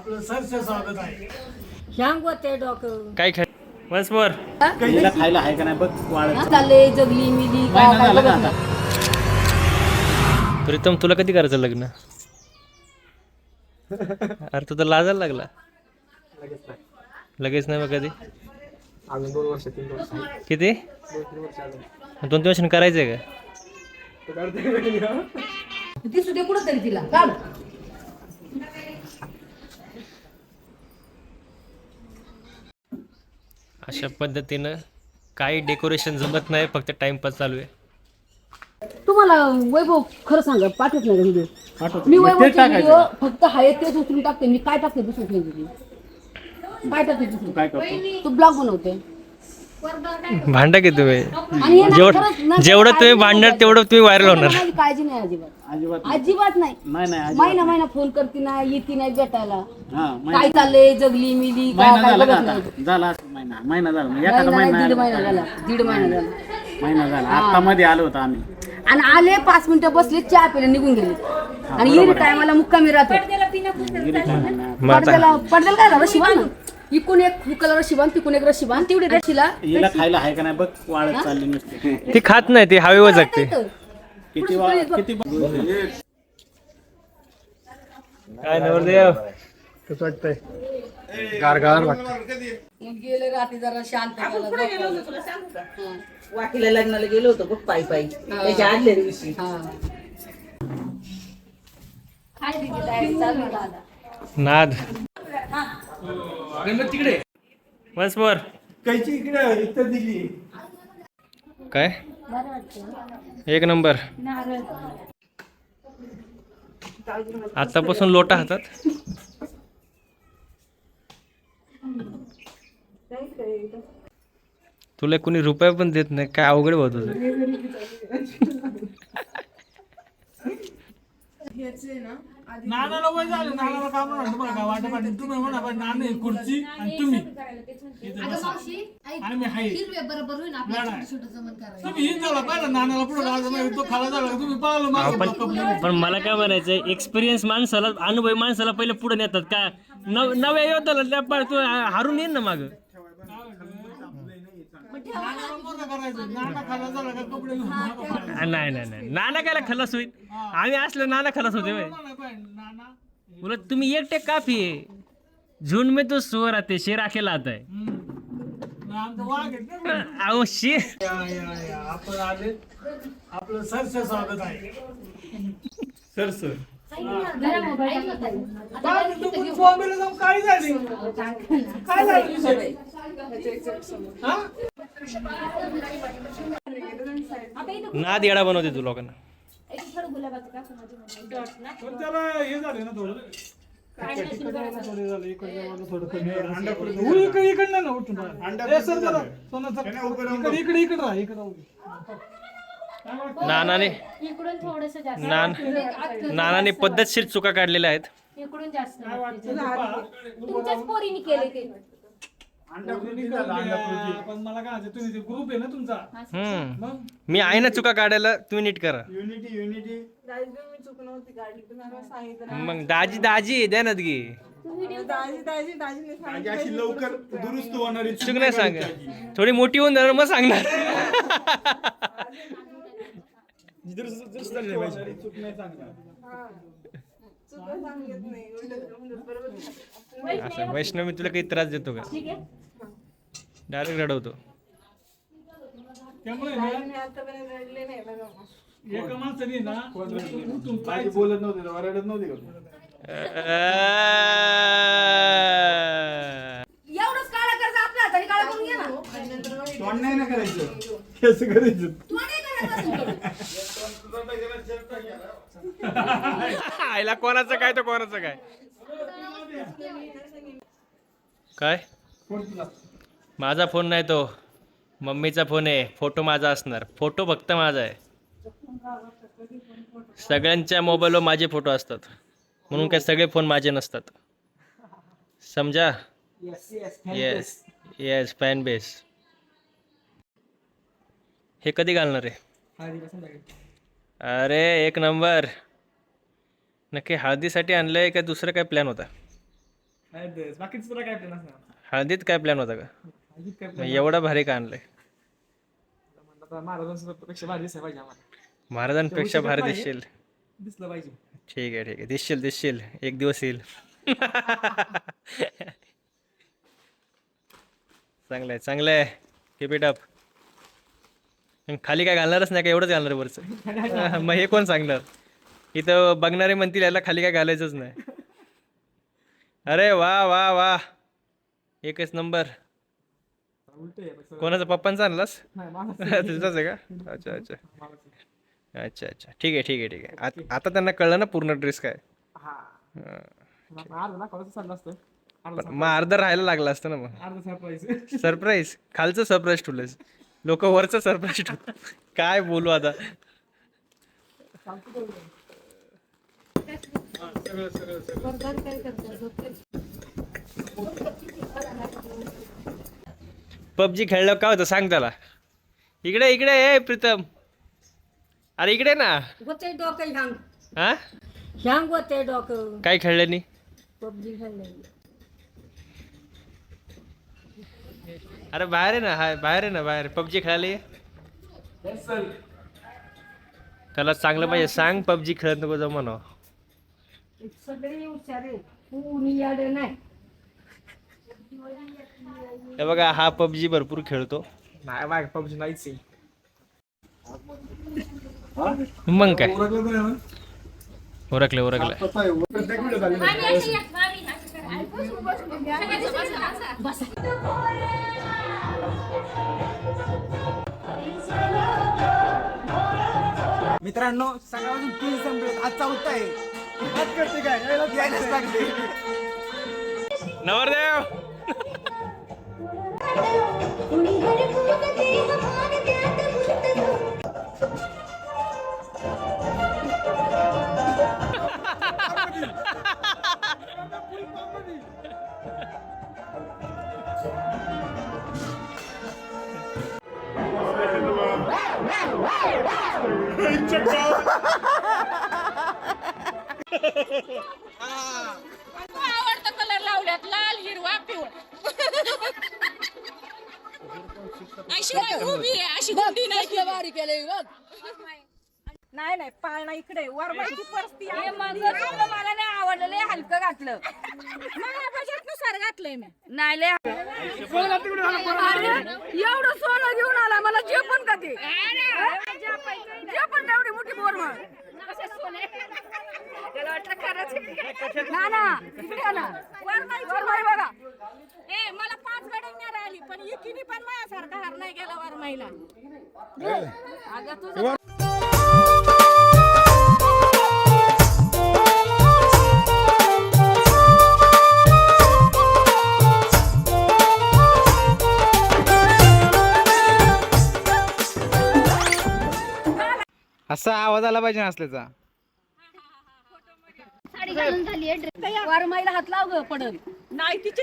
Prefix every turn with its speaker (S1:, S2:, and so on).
S1: आपलं सरचं स्वागत आहे.
S2: ह्यांग होते डोकं.
S3: काय खेळ वन्स मोर
S4: हिला खायला आहे का नाही बघ
S2: चालले जगली मिली काय
S4: महिना
S2: काय
S4: झाला का
S2: बघत
S4: आता
S2: नाही.
S3: प्रीतम तुला कधी करायचं लग्न? अरे तू तर लाजायला लागला. लगेच नाही मग कधी.
S5: अजून दोन वर्ष तीन वर्ष. आहे.
S3: किती?
S5: दोन तीन वर्ष अजून
S3: दोन तीन वर्षांनी करायचंय का?
S5: तर करते का?
S2: ती सुद्धा कुठं तरी तिला? काढ.
S3: अशा पद्धतीनं काही डेकोरेशन जमत नाही फक्त टाइमपास चालू आहे.
S2: तुम्हाला वैभव खरं सांगा पाठवत नाही व्हिडिओ. मी वैभवचे
S4: टाकायचं.
S2: व्हिडिओ फक्त हाय तेच उचलून टाकते मी काय टाकते दुसरं काय टाकते
S4: तू
S2: दुसरं
S4: काय करतो?
S2: तू ब्लॉग बनवते.
S3: भांडा की तुम्ही.
S2: आणि हे ना
S3: जेवढं
S2: खरंच ना-
S3: जेवढं तुम्ही भांडणार तेवढं तुम्ही व्हायरल होणार.
S2: माझी काळजी नाही अजिबात.
S4: अजिबात नाही.
S2: अजिबात नाही.
S4: नाही नाही अजिबात
S2: महिना महिना फोन करते ना येते नाही भेटायला.
S4: हा महिना
S2: काय चाललंय? जगली मिली काय
S4: महिना
S2: काय
S4: झाला का
S2: बघत नाही.
S4: आता झाला असेल महिना महिना झाला. म्हणजे एखादा
S2: महिना नाही, दीड
S4: आला.
S2: महिना झाला. दीड महिना झाला.
S4: महिना झाला. आता मध्ये आलो होतो आम्ही.
S2: आणि आले पाच मिनिटं बसले चहा पिले निघून गेले. आणि येईल टायमाला मुक्कामी राहतो. पडद्याला पडद्याला काय झालं? शिवान इकून एक हुकला रशिबान तिकून एक रशिबान तेवढी रशीला
S4: हिला खायला आहे का नाही? बघ वाळत चालली नुसती.
S3: ती खात नाही ती हवेवर जगते.
S4: किती वाळ किती
S3: काय नवरदेव?
S5: कसं वाटतंय? गारगार वाटतं.
S2: गेले रात्री जरा शांत
S6: वाकीला लग्नाला गेलो होतो बघ पायी पायी. त्याच्या आदल्या दिवशी.
S3: नाद. वन्स मोर
S1: कैची इकडे इथं दिली.
S3: काय? एक नंबर. आतापासून लोटा हातात. तुला कोणी रुपया पण देत नाही काय अवघड होत
S1: नानाला वय झालं नानाला काम तुम्ही म्हणा पण नाना ही खुर्ची आणि तुम्ही. इथं बसा. आणि मी हाय नाही. तुम्ही हिंद झाला पाहिलं नानाला पुढे घालायचं तो खाला झाला का तुम्ही पळालो मागे
S3: पण मला काय म्हणायचं एक्सपिरियन्स माणसाला अनुभवी माणसाला पहिले पुढे नेतात का नव नव्या योद्धाला त्या पा- तू हारून येईन ना माग
S1: नानाला मोठं करायचं नाना खाला झाला का कपडे घेऊन मागं पळायचं.
S3: नाही नाही नाही नाना कायला खलास होईल. आम्ही असलो नाना खलास होते उलट तुम्ही एकटे काफी आहे झुंड में तो सुअर आते शेर अकेला आता है.
S1: ना.
S3: अहो शेर
S1: आपण आले. आपलं सरचं स्वागत आहे. सरसर बॉम्बेला जाऊन काय झाली काय झाली
S3: नाद येडा बनवते तू लोकांना
S1: पण त्याला हे झाले ना थोडं इकडे इकडे ना उठून इकडे इकडे राहा इकडे
S3: नानाने
S7: इकडून थोडस जास्त
S3: नान नानाने पद्धतशीर चुका काढलेल्या आहेत.
S7: इकडून जास्त. तुमच्याच पोरीने केले ते.
S3: हम्म. मी आहे ना चुका काढायला तुम्ही नीट करा.
S4: युनिटी युनिटी
S3: मग दाजी दाजी द्या ना गी.
S1: अशी लवकर दुरुस्त होणारी
S3: चुक नाही सांग थोडी मोठी होऊन जाणार मग सांगणार.
S1: चूक नाही सांगणार.
S3: असं वैष्णव मी तुला काही त्रास देतो का? डायरेक्ट रडवतो.
S1: त्यामुळे ना, एका माणसाने ना उठून पाय
S4: बोलत नव्हते तेव्हा रडत नव्हती का
S2: एवढंच काळा करायचं आपल्या हाताने काळा करून घे ना.
S4: तोंड नाही ना करायचं.
S1: कसं करायचं
S2: तू नाही करायचं.
S3: आईला कोणाचं काय तर कोणाचं काय? काय? माझा फोन नाही तो. मम्मीचा फोन आहे. फोटो माझा असणार. फोटो फक्त माझा आहे. सगळ्यांच्या मोबाईलवर माझे फोटो असतात. म्हणून काय सगळे फोन माझे नसतात. समजा? येस येस फॅन बेस हे कधी घालणार आहे? अरे एक नंबर. नक्की हळदीसाठी आणलंय का दुसरं काय प्लॅन होता?
S5: बाकीच तुला काय प्लॅन असणार?
S3: हळदीत काय प्लॅन होता का?
S5: काय
S3: मग एवढा भारी का आणलंय?
S5: म्हणलं आता महाराजांपेक्षा भारी दिसायला पाहिजे आम्हाला.
S3: महाराजांपेक्षा भारी दिसशील
S5: दिसलं. पाहिजे.
S3: ठीक आहे ठीक आहे. दिसशील दिसशील. एक दिवस येईल. चांगलं आहे चांगलं आहे it up. खाली काय घालणारच नाही का एवढंच घालणार वरचं. मग हे कोण सांगणार? इथं बघणारे म्हणतील याला खाली काय घालायचंच नाही. अरे वा वा वा. एकच नंबर. कोणाचा पप्पांचा आणलास? तुझाच आहे का? अच्छा अच्छा. अच्छा अच्छा. ठीक आहे ठीक आहे ठीक आहे. आत- त्यांना कळलं ना पूर्ण ड्रेस काय? मग अर्ध राहायला लागलं असतं ना मग.
S5: सरप्राईज
S3: खालचं सरप्राईज ठेवलंस लोक वरचं सरप्राईज काय बोलू आता? पबजी खेळलं काय होतं? सांग त्याला. इकडे इकडे ए प्रीतम. अरे इकडे ना.
S8: होते डोकं
S3: हा?
S8: डोकं.
S3: काय खेळलं नी?
S8: पबजी खेळले
S3: अरे बाहेर आहे ना हाय बाहेर आहे ना बाहेर पबजी खेळायला ये त्याला चांगलं पाहिजे सांग पबजी खेळत नको जाऊ म्हणा
S8: सगळे हुशारे कोणी याडे नाही
S3: हे बघा हा पबजी भरपूर खेळतो
S5: नाही बाय पबजी नाहीच आहे
S3: मग काय
S4: ओळखलं तर नाही मित्रांनो सकाळपासून तीन संपले आज चौथा आहे. आज करते काय? यायला- यायलाच लागले
S3: नवरदेव!
S7: आवडतं कलर लावल्यात लाल हिरवा पिवळा. अशी नाही उभी आहे अशी गुंडी नाही.
S2: भारी केलंय बघ.
S8: नाही नाही पाळणा इकडे. वरबाईची परिस्थिती
S2: हे मंगळसूत्र मला नाही आवडलं हलकं घातलं.
S8: नुसार घातलंय मी.
S2: नाही लय एवढं सोनं घेऊन आला मला जे पण का ते जे पण एवढी मोठी बोर त्याला वाटलं खरंच ना ना इकडे ये ना. वरमाई बघा.
S8: ए मला पाच गाड्या न्यायला आली पण एकीने पण माझ्यासारखा हार नाही गेला वरमाईला
S2: अगं तुझं
S4: असा आवाज आला पाहिजे असल्याचा.
S2: वरमाईला हात लाव ग पडल
S8: नाही तिची